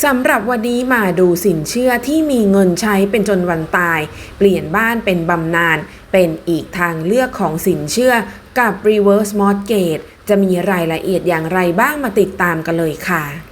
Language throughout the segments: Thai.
สำหรับวันนี้มาดูสินเชื่อที่มีเงินใช้เป็นจนวันตาย เปลี่ยนบ้านเป็นบำนาญเป็นอีกทางเลือกของสินเชื่อกับ reverse mortgage จะมีรายละเอียดอย่างไรบ้างมาติดตามกันเลยค่ะ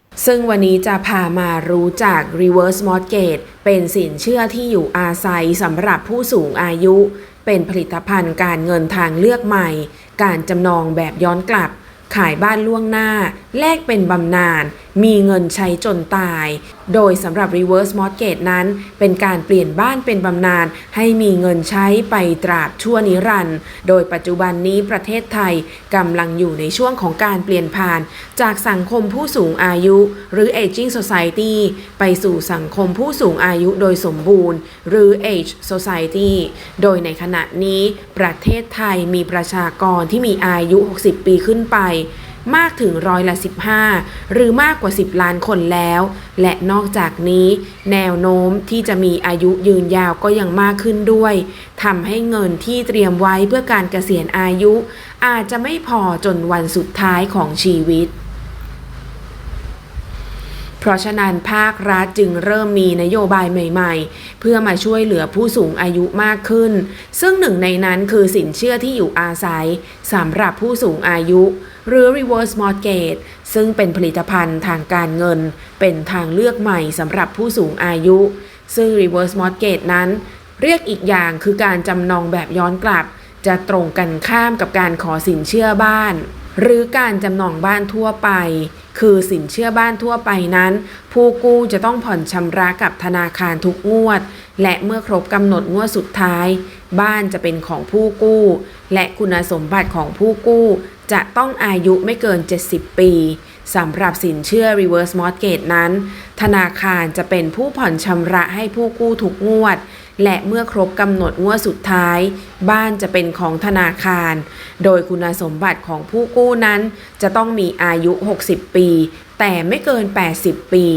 ซึ่งวันนี้จะพามารู้จัก reverse mortgage เป็นสินเชื่อที่อยู่อาศัยสำหรับผู้สูงอายุ เป็นผลิตภัณฑ์การเงินทางเลือกใหม่ การจำนองแบบย้อนกลับ ขายบ้านล่วงหน้า แลกเป็นบำนาญมีเงินใช้จนตาย โดยสำหรับ reverse mortgage นั้น เป็นการเปลี่ยนบ้านเป็นบำนาญให้มีเงินใช้ไปตราบชั่วนิรันดร์ โดยปัจจุบันนี้ประเทศไทยกำลังอยู่ในช่วงของการเปลี่ยนผ่าน จากสังคมผู้สูงอายุ หรือ aging society ไปสู่สังคมผู้สูงอายุโดยสมบูรณ์ หรือ age society โดยในขณะนี้ประเทศไทยมีประชากรที่มีอายุ 60 ปีขึ้นไป มากถึงร้อยละ 15 หรือมากกว่า 10 ล้านคนแล้ว และนอกจากนี้ แนวโน้มที่จะมีอายุยืนยาวก็ยังมากขึ้นด้วยทำให้เงินที่เตรียมไว้เพื่อการเกษียณอายุ อาจจะไม่พอจนวันสุดท้ายของชีวิตเพราะฉะนั้นภาครัฐจึงเริ่มมีนโยบายใหม่ๆ เพื่อมาช่วยเหลือผู้สูงอายุมากขึ้น ซึ่งหนึ่งในนั้นคือสินเชื่อที่อยู่อาศัยสำหรับผู้สูงอายุ หรือ reverse mortgage ซึ่งเป็นผลิตภัณฑ์ทางการเงิน เป็นทางเลือกใหม่สำหรับผู้สูงอายุ ซึ่ง reverse mortgage นั้น เรียกอีกอย่างคือการจำนองแบบย้อนกลับ จะตรงกันข้ามกับการขอสินเชื่อบ้าน หรือการจำนองบ้านทั่วไป คือสินเชื่อบ้านทั่วไปนั้น ผู้กู้จะต้องผ่อนชำระกับธนาคารทุกงวด และเมื่อครบกำหนดงวดสุดท้าย บ้านจะเป็นของผู้กู้ และคุณสมบัติของผู้กู้จะต้องอายุไม่เกิน 70 ปีสำหรับสินเชื่อ reverse mortgage นั้น ธนาคารจะเป็นผู้ผ่อนชำระให้ผู้กู้ทุกงวด และเมื่อครบกำหนดงวดสุดท้าย บ้านจะเป็นของธนาคาร โดยคุณสมบัติของผู้กู้นั้น จะต้องมีอายุ 60 ปี แต่ไม่เกิน 80 ปี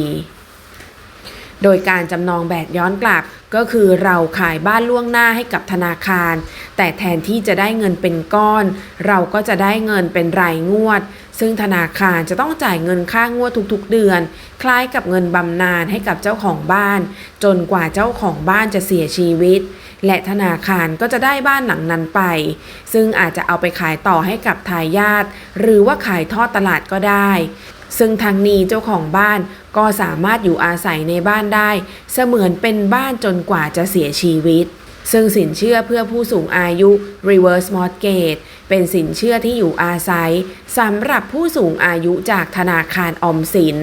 โดยการจำนองแบบย้อนกลับ ก็คือเราขายบ้านล่วงหน้าให้กับธนาคาร แต่แทนที่จะได้เงินเป็นก้อน เราก็จะได้เงินเป็นรายงวด ซึ่งธนาคารจะต้องจ่ายเงินค่างวดทุกๆเดือน คล้ายกับเงินบำนาญให้กับเจ้าของบ้าน จนกว่าเจ้าของบ้านจะเสียชีวิต และธนาคารก็จะได้บ้านหลังนั้นไป ซึ่งอาจจะเอาไปขายต่อให้กับทายาทหรือว่าขายทอดตลาดก็ได้ ซึ่งทางนี้เจ้าของบ้านก็สามารถอยู่อาศัยในบ้านได้ เสมือนเป็นบ้านจนกว่าจะเสียชีวิต ซึ่งสินเชื่อเพื่อผู้สูงอายุ reverse mortgage เป็นสินเชื่อที่อยู่อาศัยสำหรับผู้สูงอายุจากธนาคารออมสิน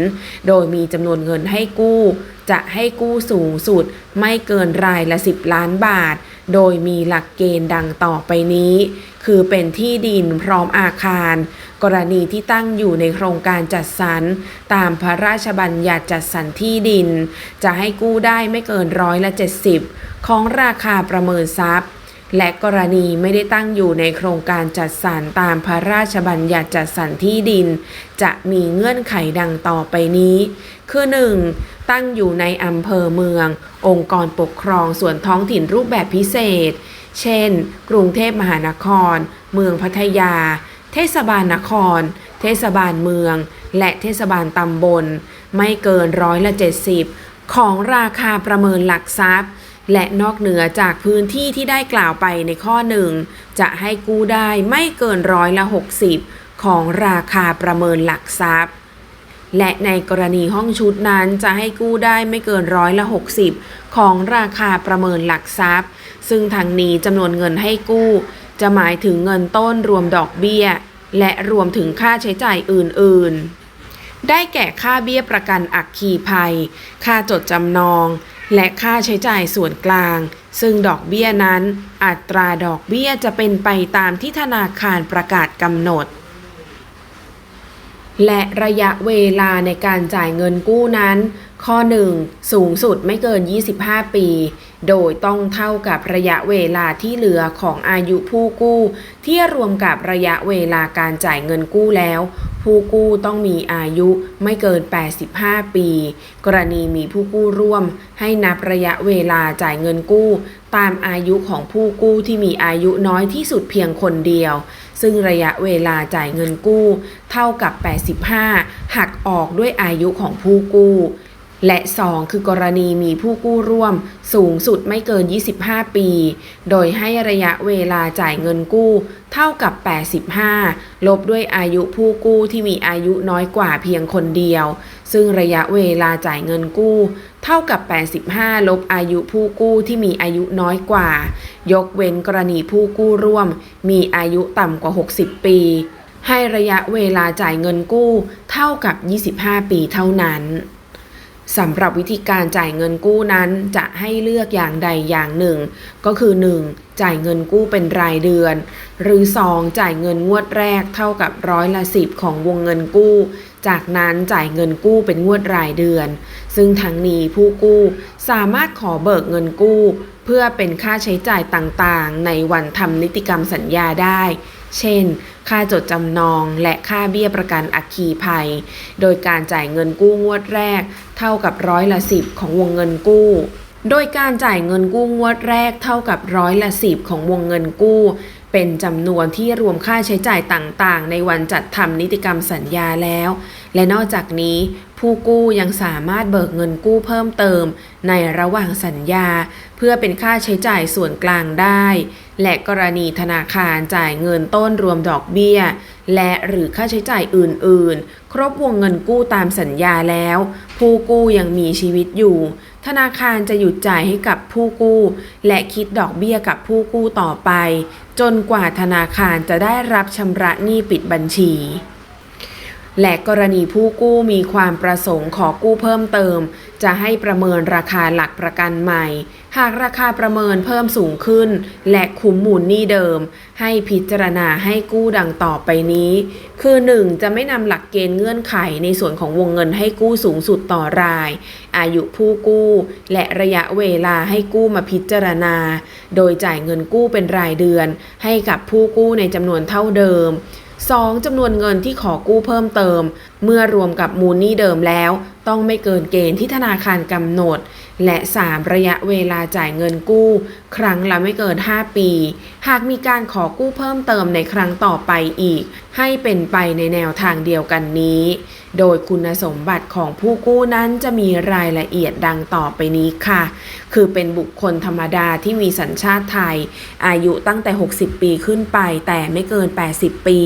โดยมีจำนวนเงินให้กู้ จะให้กู้สูงสุด ไม่เกินรายละ 10 ล้านบาท โดยมีหลักเกณฑ์ดังต่อไปนี้ คือเป็นที่ดินพร้อมอาคาร กรณีที่ตั้งอยู่ในโครงการจัดสรรตามพระราชบัญญัติจัดสรรที่ดิน จะให้กู้ได้ไม่เกินร้อยละ70 ของราคาประเมินทรัพย์ และกรณีไม่ได้ตั้งอยู่ในโครงการจัดสรรตามพระราชบัญญัติจัดสรรที่ดิน จะมีเงื่อนไขดังต่อไปนี้ คือ 1. ตั้งอยู่ในอำเภอเมือง องค์กรปกครองส่วนท้องถิ่นรูปแบบพิเศษ เช่น กรุงเทพมหานคร เมืองพัทยา เทศบาลนคร เทศบาลเมือง และเทศบาลตำบล ไม่เกินร้อยละ 70 ของราคาประเมินหลักทรัพย์ และนอกเหนือจากพื้นที่ที่ได้กล่าวไปในข้อหนึ่งจะให้กู้ได้ไม่เกินร้อยละ 60 ของราคาประเมินหลักทรัพย์ และในกรณีห้องชุดนั้นจะให้กู้ได้ไม่เกินร้อยละ 60 ของราคาประเมินหลักทรัพย์ ซึ่งทางนี้จำนวนเงินให้กู้ จะหมายถึงเงินต้นรวมดอกเบี้ย และรวมถึงค่าใช้จ่ายอื่น ๆ ได้แก่ค่าเบี้ยประกันอัคคีภัย ค่าจดจำนอง และค่าใช้จ่ายส่วนกลาง ซึ่งดอกเบี้ยนั้น อัตราดอกเบี้ยจะเป็นไปตามที่ธนาคารประกาศกำหนด และระยะเวลาในการจ่ายเงินกู้นั้น ข้อ 1 สูงสุดไม่เกิน 25 ปี โดยต้องเท่ากับระยะเวลาที่เหลือของอายุผู้กู้ ที่รวมกับระยะเวลาการจ่ายเงินกู้แล้ว ผู้กู้ต้องมีอายุไม่เกิน 85 ปี กรณีมีผู้กู้ร่วม ให้นับระยะเวลาจ่ายเงินกู้ ตามอายุของผู้กู้ที่มีอายุน้อยที่สุดเพียงคนเดียว ซึ่งระยะเวลาจ่ายเงินกู้ เท่ากับ 85 หักออกด้วยอายุของผู้กู้ และ 2 คือกรณีมีผู้กู้ร่วมสูงสุดไม่เกิน 25 ปี โดยให้ระยะเวลาจ่ายเงินกู้ เท่ากับ 85 ลบด้วยอายุผู้กู้ที่มีอายุน้อยกว่าเพียงคนเดียว ซึ่งระยะเวลาจ่ายเงินกู้ เท่ากับ 85 ลบอายุผู้กู้ที่มีอายุน้อยกว่า ยกเว้นกรณีผู้กู้ร่วม มีอายุต่ำกว่า 60 ปี ให้ระยะเวลาจ่ายเงินกู้ เท่ากับ 25 ปีเท่านั้น สำหรับวิธีการจ่ายเงินกู้นั้นจะให้เลือกอย่างใดอย่างหนึ่ง ก็คือ 1. จ่ายเงินกู้เป็นรายเดือน หรือ 2. จ่ายเงินงวดแรกเท่ากับร้อยละสิบของวงเงินกู้ จากนั้นจ่ายเงินกู้เป็นงวดรายเดือน ซึ่งทั้งนี้ผู้กู้สามารถขอเบิกเงินกู้ เพื่อเป็นค่าใช้จ่ายต่างๆ ในวันทำนิติกรรมสัญญาได้ เช่น ค่าจดจำนองและค่าเบี้ยประกันอัคคีภัย โดยการจ่ายเงินกู้งวดแรก เท่ากับร้อยละสิบของวงเงินกู้ โดยการจ่ายเงินกู้งวดแรกเท่ากับร้อยละสิบของวงเงินกู้ เป็นจำนวนที่รวมค่าใช้จ่ายต่างๆ ในวันจัดทำนิติกรรมสัญญาแล้ว และนอกจากนี้ผู้กู้ยังสามารถเบิกเงินกู้เพิ่มเติม ในระหว่างสัญญา เพื่อเป็นค่าใช้จ่ายส่วนกลางได้ และกรณีธนาคารจ่ายเงินต้นรวมดอกเบี้ย และหรือค่าใช้จ่ายอื่น ๆ ครบวงเงินกู้ตามสัญญาแล้ว ผู้กู้ยังมีชีวิตอยู่ ธนาคารจะหยุดจ่ายให้กับผู้กู้ และคิดดอกเบี้ยกับผู้กู้ต่อไป จนกว่าธนาคารจะได้รับชำระหนี้ปิดบัญชี และกรณีผู้กู้มีความประสงค์ขอกู้เพิ่มเติม จะให้ประเมินราคาหลักประกันใหม่ หากราคาประเมินเพิ่มสูงขึ้น และคุ้มมูลหนี้เดิม ให้พิจารณาให้กู้ดังต่อไปนี้ คือ 1. จะไม่นำหลักเกณฑ์เงื่อนไขในส่วนของวงเงินให้กู้สูงสุดต่อราย อายุผู้กู้ และระยะเวลาให้กู้มาพิจารณา โดยจ่ายเงินกู้เป็นรายเดือน ให้กับผู้กู้ในจำนวนเท่าเดิม 2. จำนวนเงินที่ขอกู้เพิ่มเติม เมื่อรวมกับมูลหนี้เดิมแล้ว ต้องไม่เกินเกณฑ์ที่ธนาคารกำหนด และ 3. ระยะเวลาจ่ายเงินกู้ ครั้งละไม่เกิน 5 ปี หากมีการขอกู้เพิ่มเติมในครั้งต่อไปอีก ให้เป็นไปในแนวทางเดียวกันนี้ โดยคุณสมบัติของผู้กู้นั้นจะมีรายละเอียดดังต่อไปนี้ค่ะ คือเป็นบุคคลธรรมดาที่มีสัญชาติไทย อายุตั้งแต่ 60 ปีขึ้นไปแต่ไม่เกิน 80 ปี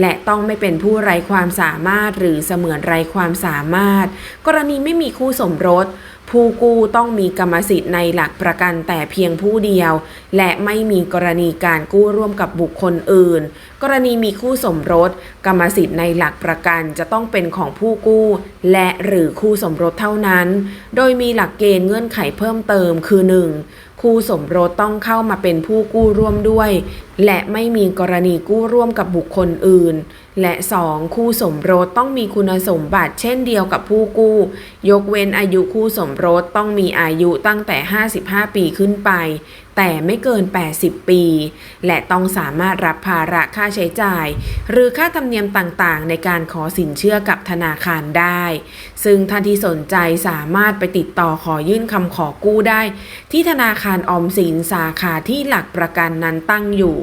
และต้องไม่เป็นผู้ไร้ความสามารถหรือเสมือนไร้ความสามารถ กรณีไม่มีคู่สมรส ผู้กู้ต้องมีกรรมสิทธิ์ในหลักประกันแต่เพียงผู้เดียว และไม่มีกรณีการกู้ร่วมกับบุคคลอื่น กรณีมีคู่สมรส กรรมสิทธิ์ในหลักประกันจะต้องเป็นของผู้กู้ และหรือคู่สมรสเท่านั้น โดยมีหลักเกณฑ์เงื่อนไขเพิ่มเติมคือ 1. คู่สมรสต้องเข้ามาเป็นผู้กู้ร่วมด้วย และไม่มีกรณีกู้ร่วมกับบุคคลอื่น และ 2. คู่สมรสต้องมีคุณสมบัติเช่นเดียวกับผู้กู้ ยกเว้นอายุคู่สมรสต้องมีอายุตั้งแต่ 55 ปีขึ้นไปแต่ไม่เกิน 80 ปี และต้องสามารถรับภาระค่าใช้จ่าย หรือค่าธรรมเนียมต่างๆ ในการขอสินเชื่อกับธนาคารได้ ซึ่งท่านที่สนใจสามารถไปติดต่อขอยื่นคำขอกู้ได้ ที่ธนาคารออมสินสาขาที่หลักประกันนั้นตั้งอยู่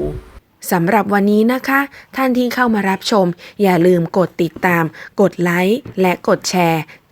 สำหรับวันนี้นะคะ ท่านที่เข้ามารับชม อย่าลืมกดติดตาม กดไลค์และกดแชร์